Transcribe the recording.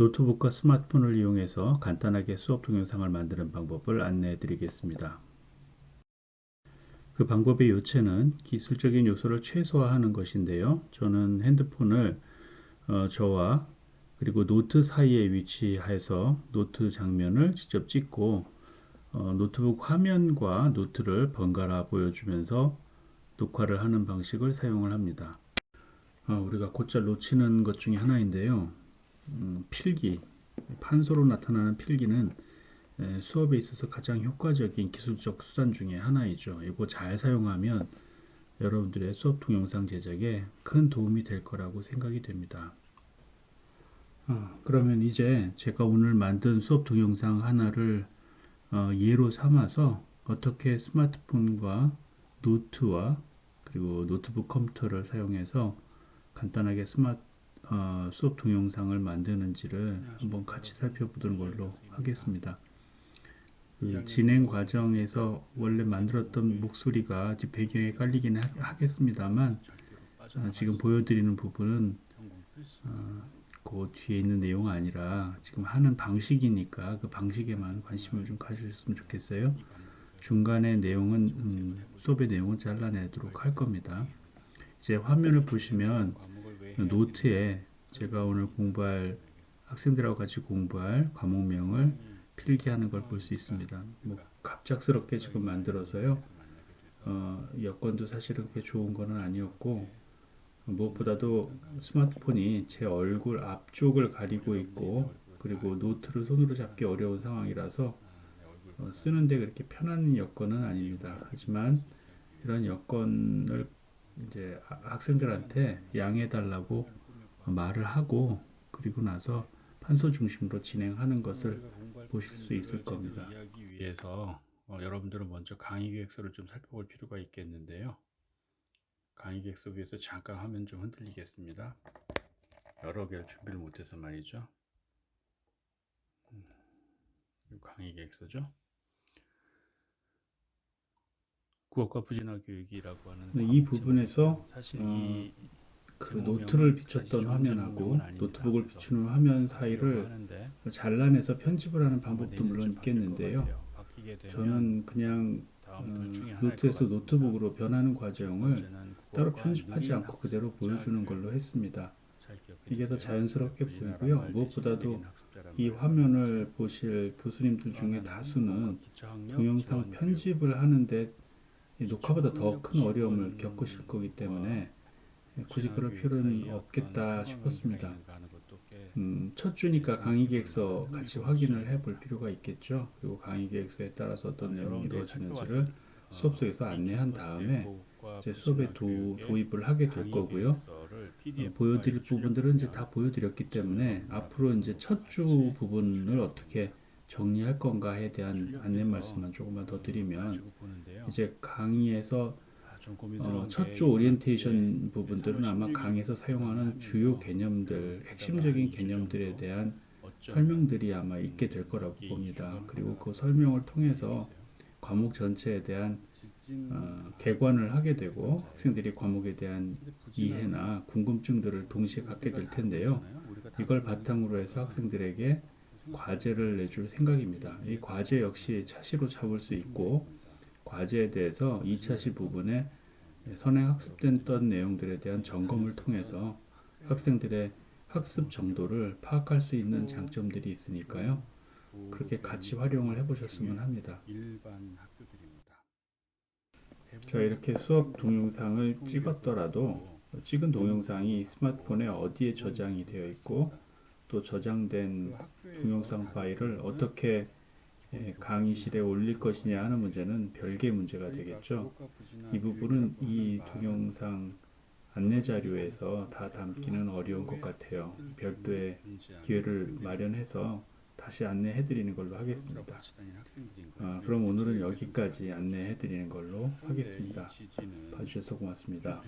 노트북과 스마트폰을 이용해서 간단하게 수업 동영상을 만드는 방법을 안내해 드리겠습니다. 그 방법의 요체는 기술적인 요소를 최소화하는 것인데요. 저는 핸드폰을 어, 저와 그리고 노트 사이에 위치해서 노트 장면을 직접 찍고 어, 노트북 화면과 노트를 번갈아 보여주면서 녹화를 하는 방식을 사용을 합니다. 어, 우리가 곧잘 놓치는 것 중에 하나인데요. 음, 필기, 판소로 나타나는 필기는 에, 수업에 있어서 가장 효과적인 기술적 수단 중에 하나이죠. 이거 잘 사용하면 여러분들의 수업 동영상 제작에 큰 도움이 될 거라고 생각이 됩니다. 어, 그러면 이제 제가 오늘 만든 수업 동영상 하나를 어, 예로 삼아서 어떻게 스마트폰과 노트와 그리고 노트북 컴퓨터를 사용해서 간단하게 스마트 어, 수업 동영상을 만드는지를 한번 같이 살펴보는 걸로 하겠습니다. 그 진행 과정에서 원래 만들었던 목소리가 배경에 깔리기는 하, 겠습니다만 어, 지금 보여드리는 부분은 어, 그 뒤에 있는 내용 아니라 지금 하는 방식이니까 그 방식에만 관심을 좀 가주셨으면 좋겠어요. 중간에 내용은 음, 수업의 내용은 잘라내도록 할 겁니다. 이제 화면을 보시면 노트에 제가 오늘 공부할 학생들하고 같이 공부할 과목명을 필기하는 걸 볼 수 있습니다. 뭐 갑작스럽게 지금 만들어서요. 어, 여건도 사실은 그렇게 좋은 거는 아니었고 무엇보다도 스마트폰이 제 얼굴 앞쪽을 가리고 있고 그리고 노트를 손으로 잡기 어려운 상황이라서 어, 쓰는데 그렇게 편한 여건은 아닙니다. 하지만 이런 여건을 이제 학생들한테 양해 달라고 말을 하고 그리고 나서 판서 중심으로 진행하는 것을 보실 수 있을 겁니다. 이야기 위해서 어, 여러분들은 먼저 강의 계획서를 좀 살펴볼 필요가 있겠는데요. 강의 계획서 위에서 잠깐 화면 좀 흔들리겠습니다. 여러 개를 준비를 못해서 말이죠. 음, 강의 계획서죠. 국어과 부진화 교육이라고 하는 네, 이 부분에서 사실 어, 그 노트를 비췄던 화면하고 노트북을 비추는 화면 사이를 잘라내서 편집을 하는 방법도 물론 있겠는데요. 저는 그냥 어, 노트에서 노트북으로 변하는 과정을 따로 편집하지 않고 그대로 보여주는 걸로 했습니다. 이게 더 자연스럽게 보이고요. 무엇보다도 이 화면을 보실 교수님들 중에 다수는 동영상 편집을 하는데 녹화보다 더 큰 어려움을 겪으실 거기 때문에 굳이 그럴 필요는 없겠다 싶었습니다. 음, 첫 주니까 강의 계획서 같이 확인을 해 볼 필요가 있겠죠. 그리고 강의 계획서에 따라서 어떤 내용이 이루어지는지를 수업 속에서 안내한 다음에 제 수업에 도, 도입을 하게 될 거고요. 어, 보여드릴 부분들은 이제 다 보여드렸기 때문에 앞으로 이제 첫 주 부분을 어떻게 정리할 건가에 대한 안내 말씀만 조금만 더 드리면 이제 강의에서 어, 첫주 오리엔테이션 부분들은 아마 강의에서 사용하는 주요 개념들, 핵심적인 개념들에 대한 설명들이 아마 있게 될 거라고 봅니다. 그리고 그 설명을 통해서 과목 전체에 대한 어, 개관을 하게 되고 학생들이 과목에 대한 이해나 궁금증들을 동시에 갖게 될 텐데요. 이걸 바탕으로 해서 학생들에게 과제를 내줄 생각입니다. 이 과제 역시 차시로 잡을 수 있고 과제에 대해서 2차시 부분에 선행 학습됐던 내용들에 대한 점검을 통해서 학생들의 학습 정도를 파악할 수 있는 장점들이 있으니까요. 그렇게 같이 활용을 해보셨으면 합니다. 자 이렇게 수업 동영상을 찍었더라도 찍은 동영상이 스마트폰에 어디에 저장이 되어 있고 또 저장된 동영상 파일을 어떻게 예, 강의실에 올릴 것이냐 하는 문제는 별개의 문제가 되겠죠. 이 부분은 이 동영상 안내 자료에서 다 담기는 어려운 것 같아요. 별도의 기회를 마련해서 다시 안내해 드리는 걸로 하겠습니다. 아, 그럼 오늘은 여기까지 안내해 드리는 걸로 하겠습니다. 봐주셔서 고맙습니다.